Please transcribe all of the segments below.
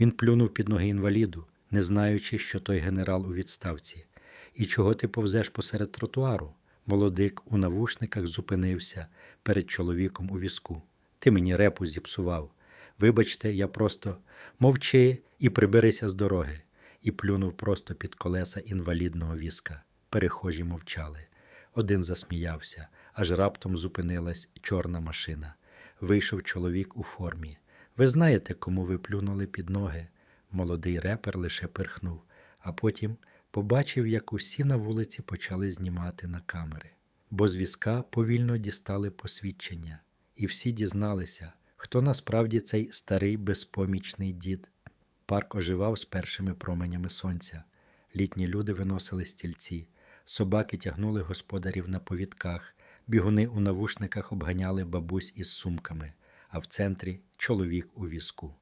Він плюнув під ноги інваліду, не знаючи, що той генерал у відставці. І чого ти повзеш посеред тротуару? Молодик у навушниках зупинився перед чоловіком у візку. Ти мені репу зіпсував. Вибачте, я просто мовчи і приберися з дороги. І плюнув просто під колеса інвалідного візка. Перехожі мовчали. Один засміявся, аж раптом зупинилась чорна машина. Вийшов чоловік у формі. Ви знаєте, кому ви плюнули під ноги? Молодий репер лише перхнув, а потім побачив, як усі на вулиці почали знімати на камери, бо з візка повільно дістали посвідчення, і всі дізналися, хто насправді цей старий безпомічний дід. Парк оживав з першими променями сонця. Літні люди виносили стільці, собаки тягнули господарів на повідках, бігуни у навушниках обганяли бабусь із сумками, а в центрі чоловік у візку.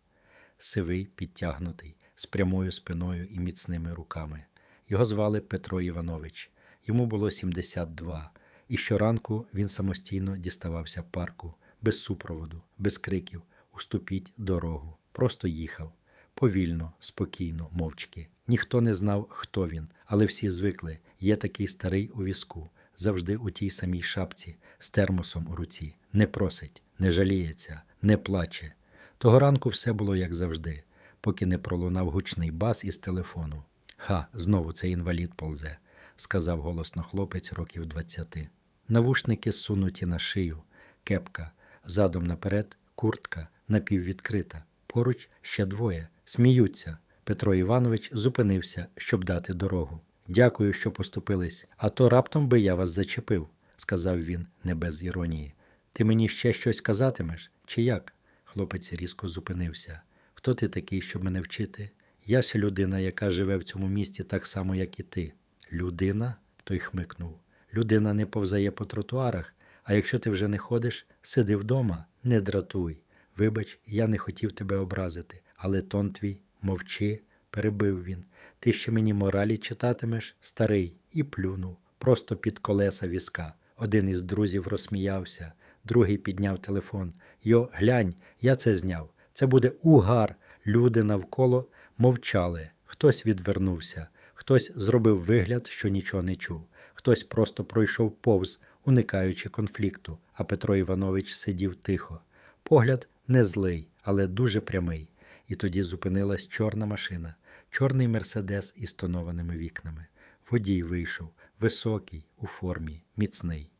Сивий, підтягнутий, з прямою спиною і міцними руками. Його звали Петро Іванович. Йому було 72, і щоранку він самостійно діставався парку, без супроводу, без криків, уступіть дорогу. Просто їхав. Повільно, спокійно, мовчки. Ніхто не знав, хто він, але всі звикли. Є такий старий у візку, завжди у тій самій шапці, з термосом у руці. Не просить, не жаліється, не плаче. Того ранку все було як завжди, поки не пролунав гучний бас із телефону. Ха, знову цей інвалід ползе, сказав голосно хлопець років двадцяти. Навушники сунуті на шию, кепка, задом наперед, куртка напіввідкрита. Поруч ще двоє. Сміються. Петро Іванович зупинився, щоб дати дорогу. Дякую, що поступились, а то раптом би я вас зачепив, сказав він не без іронії. Ти мені ще щось казатимеш, чи як? Хлопець різко зупинився. Хто ти такий, щоб мене вчити? Я ж людина, яка живе в цьому місті так само, як і ти. Людина? той хмикнув. Людина не повзає по тротуарах, а якщо ти вже не ходиш, сиди вдома, не дратуй. Вибач, я не хотів тебе образити, але тон твій, мовчи, перебив він. Ти ще мені моралі читатимеш, старий, і плюнув, просто під колеса візка. Один із друзів розсміявся, другий підняв телефон. Йо, глянь, я це зняв. Це буде угар. Люди навколо мовчали. Хтось відвернувся, хтось зробив вигляд, що нічого не чув, хтось просто пройшов повз, уникаючи конфлікту, а Петро Іванович сидів тихо. Погляд не злий, але дуже прямий. І тоді зупинилась чорна машина, чорний мерседес із тонованими вікнами. Водій вийшов, високий, у формі, міцний.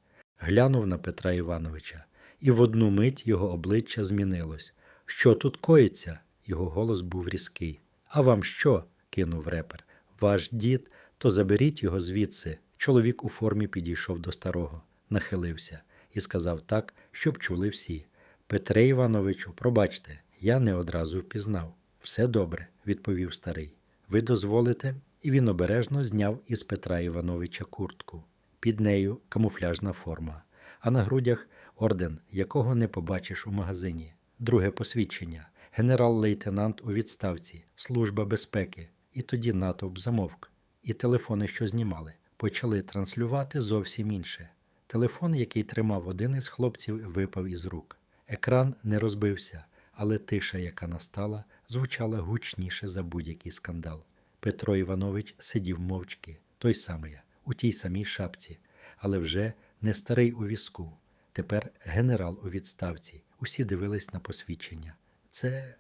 Глянув на Петра Івановича, і в одну мить його обличчя змінилось. Що тут коїться? Його голос був різкий. А вам що? кинув репер. Ваш дід, то заберіть його звідси. Чоловік у формі підійшов до старого, нахилився і сказав так, щоб чули всі. Петре Івановичу, пробачте, я не одразу впізнав. Все добре, відповів старий. Ви дозволите? І він обережно зняв із Петра Івановича куртку. Під нею камуфляжна форма, а на грудях орден, якого не побачиш у магазині. Друге посвідчення генерал-лейтенант у відставці, служба безпеки. І тоді натовп замовк. І телефони, що знімали, почали транслювати зовсім інше. Телефон, який тримав один із хлопців, випав із рук. Екран не розбився, але тиша, яка настала, звучала гучніше за будь-який скандал. Петро Іванович сидів мовчки, той самий, у тій самій шапці, але вже не старий у візку. Тепер генерал у відставці. Усі дивились на посвідчення. Це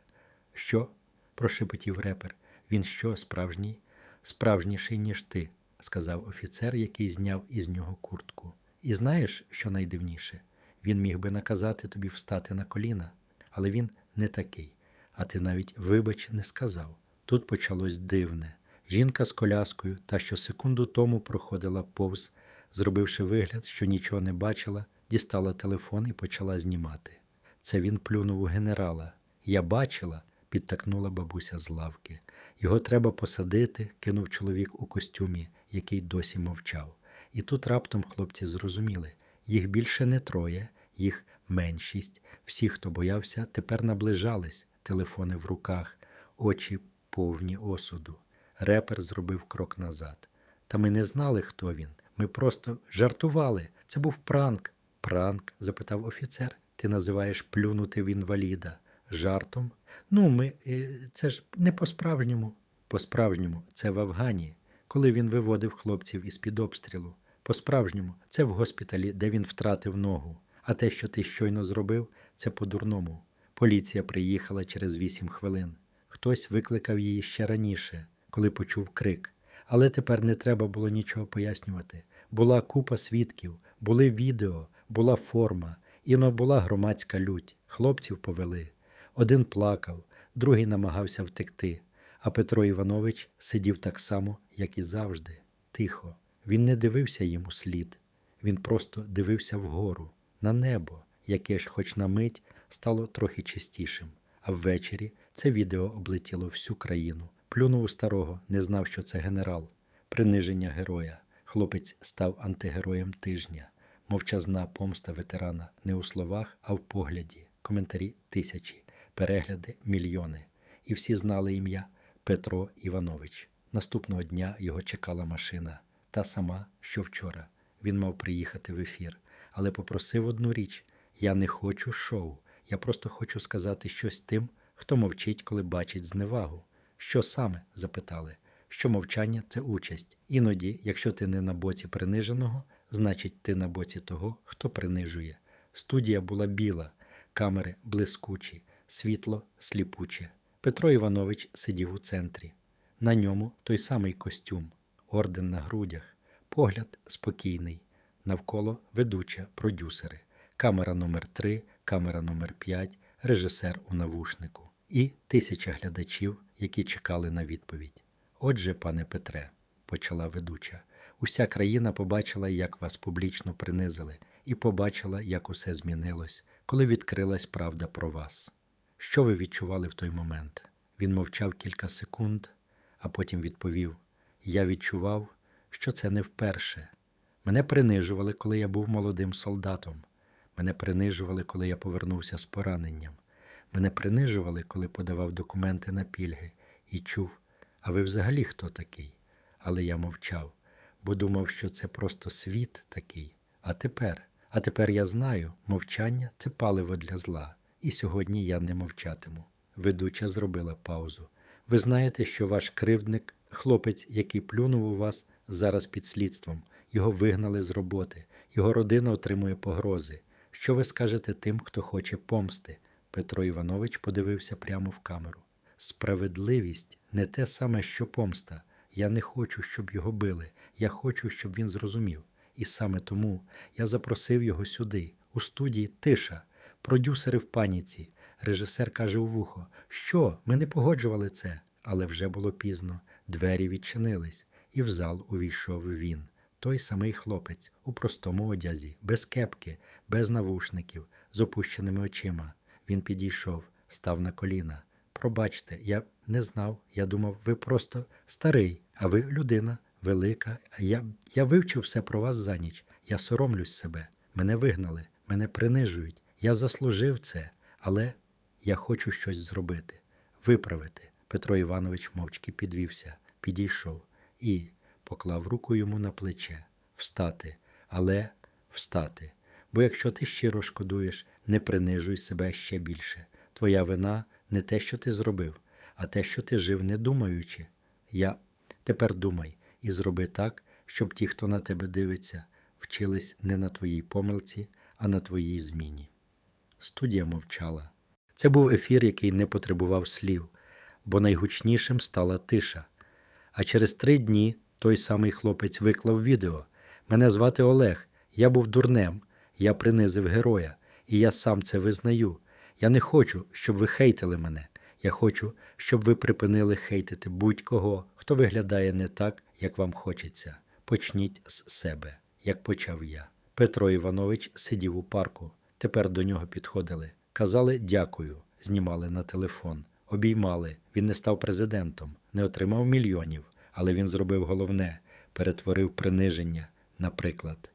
що? прошепотів репер. Він що, справжній? Справжніший, ніж ти, сказав офіцер, який зняв із нього куртку. І знаєш, що найдивніше? Він міг би наказати тобі встати на коліна, але він не такий. А ти навіть вибач не сказав. Тут почалось дивне. Жінка з коляскою, та що секунду тому проходила повз, зробивши вигляд, що нічого не бачила, дістала телефон і почала знімати. Це він плюнув у генерала. Я бачила, підтакнула бабуся з лавки. Його треба посадити, кинув чоловік у костюмі, який досі мовчав. І тут раптом хлопці зрозуміли їх більше не троє, їх меншість. Всі, хто боявся, тепер наближались, телефони в руках, очі повні осуду. Репер зробив крок назад. Та ми не знали, хто він. Ми просто жартували. Це був пранк. Пранк? запитав офіцер. Ти називаєш плюнути в інваліда. Жартом? Ну, ми, е, це ж не по-справжньому. По-справжньому, це в Афгані, коли він виводив хлопців із-під обстрілу. По-справжньому, це в госпіталі, де він втратив ногу. А те, що ти щойно зробив, це по-дурному. Поліція приїхала через вісім хвилин. Хтось викликав її ще раніше, коли почув крик. Але тепер не треба було нічого пояснювати. Була купа свідків, були відео, була форма, і но була громадська лють. Хлопців повели. Один плакав, другий намагався втекти. А Петро Іванович сидів так само, як і завжди, тихо. Він не дивився їм у слід. Він просто дивився вгору, на небо, яке ж, хоч на мить, стало трохи чистішим. А ввечері це відео облетіло всю країну. Плюнув у старого, не знав, що це генерал. Приниження героя. Хлопець став антигероєм тижня. Мовчазна помста ветерана не у словах, а в погляді. Коментарі тисячі, перегляди мільйони. І всі знали ім'я Петро Іванович. Наступного дня його чекала машина, та сама, що вчора. Він мав приїхати в ефір, але попросив одну річ: я не хочу шоу. Я просто хочу сказати щось тим, хто мовчить, коли бачить зневагу. Що саме? запитали. Що мовчання це участь. Іноді, якщо ти не на боці приниженого, значить ти на боці того, хто принижує. Студія була біла, камери блискучі, світло сліпуче. Петро Іванович сидів у центрі. На ньому той самий костюм, орден на грудях, погляд спокійний. Навколо ведуча, продюсери, камера номер 3 камера номер 5 режисер у навушнику і тисяча глядачів, які чекали на відповідь. Отже, пане Петре, почала ведуча, уся країна побачила, як вас публічно принизили, і побачила, як усе змінилось, коли відкрилась правда про вас. Що ви відчували в той момент? Він мовчав кілька секунд, а потім відповів: Я відчував, що це не вперше. Мене принижували, коли я був молодим солдатом. Мене принижували, коли я повернувся з пораненням. Мене принижували, коли подавав документи на пільги і чув, а ви взагалі хто такий? Але я мовчав, бо думав, що це просто світ такий. А тепер, а тепер я знаю, мовчання це паливо для зла, і сьогодні я не мовчатиму. Ведуча зробила паузу. Ви знаєте, що ваш кривдник, хлопець, який плюнув у вас, зараз під слідством. Його вигнали з роботи, його родина отримує погрози. Що ви скажете тим, хто хоче помсти? Петро Іванович подивився прямо в камеру. Справедливість не те саме, що помста. Я не хочу, щоб його били. Я хочу, щоб він зрозумів. І саме тому я запросив його сюди, у студії Тиша, продюсери в паніці. Режисер каже у вухо: Що? Ми не погоджували це. Але вже було пізно. Двері відчинились, і в зал увійшов він. Той самий хлопець у простому одязі, без кепки, без навушників, з опущеними очима. Він підійшов, став на коліна. Пробачте, я не знав. Я думав, ви просто старий, а ви людина велика. Я, я вивчив все про вас за ніч. Я соромлюсь себе. Мене вигнали, мене принижують. Я заслужив це, але я хочу щось зробити, виправити. Петро Іванович мовчки підвівся, підійшов і поклав руку йому на плече встати, але встати. Бо якщо ти щиро шкодуєш, не принижуй себе ще більше. Твоя вина не те, що ти зробив, а те, що ти жив, не думаючи. Я тепер думай і зроби так, щоб ті, хто на тебе дивиться, вчились не на твоїй помилці, а на твоїй зміні. Студія мовчала. Це був ефір, який не потребував слів, бо найгучнішим стала тиша. А через три дні той самий хлопець виклав відео. Мене звати Олег, я був дурнем, я принизив героя, і я сам це визнаю. Я не хочу, щоб ви хейтили мене. Я хочу, щоб ви припинили хейтити будь-кого, хто виглядає не так, як вам хочеться. Почніть з себе, як почав я. Петро Іванович сидів у парку. Тепер до нього підходили. Казали дякую, знімали на телефон, обіймали. Він не став президентом, не отримав мільйонів, але він зробив головне перетворив приниження, наприклад.